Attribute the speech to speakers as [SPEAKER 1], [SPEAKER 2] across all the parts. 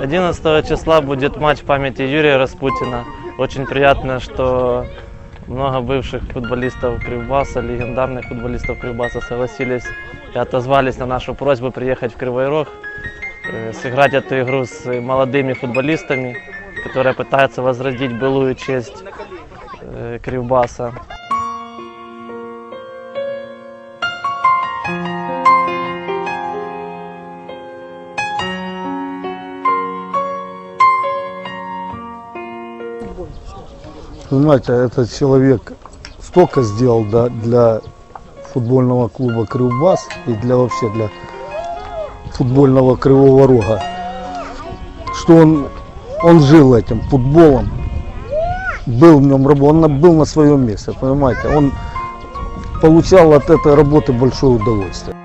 [SPEAKER 1] 11 числа будет матч памяти Юрия Распутина. Очень приятно, что много бывших футболистов Кривбаса, легендарных футболистов Кривбаса согласились и отозвались на нашу просьбу приехать в Кривой Рог, э, сыграть эту игру с молодыми футболистами, которые пытаются возродить былую честь э, Кривбаса.
[SPEAKER 2] Понимаете, этот человек столько сделал да, для футбольного клуба Кривбас и для вообще для футбольного Кривого Рога, что он, он жил этим футболом, был в нем, раб- он был на своем месте, понимаете, он получал от этой работы большое удовольствие.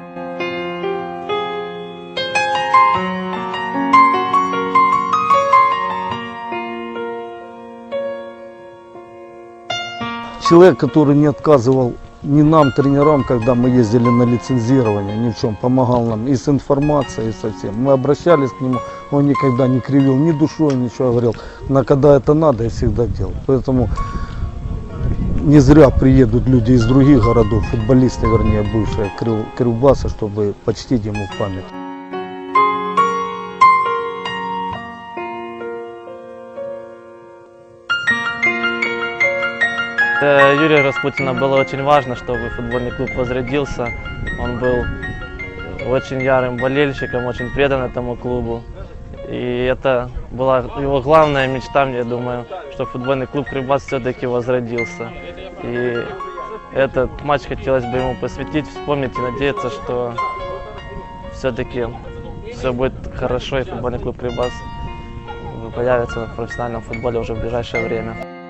[SPEAKER 2] Человек, который не отказывал ни нам, тренерам, когда мы ездили на лицензирование, ни в чем, помогал нам и с информацией, и со всем. Мы обращались к нему, он никогда не кривил ни душой, ничего говорил. Но когда это надо, я всегда делал. Поэтому не зря приедут люди из других городов, футболисты, вернее, бывшие Крив- Кривбаса, чтобы почтить ему память.
[SPEAKER 1] Для Юрия Распутина было очень важно, чтобы футбольный клуб возродился. Он был очень ярым болельщиком, очень предан этому клубу. И это была его главная мечта, я думаю, что футбольный клуб Кривбас все-таки возродился. И этот матч хотелось бы ему посвятить, вспомнить и надеяться, что все-таки все будет хорошо и футбольный клуб Кривбас появится в профессиональном футболе уже в ближайшее время.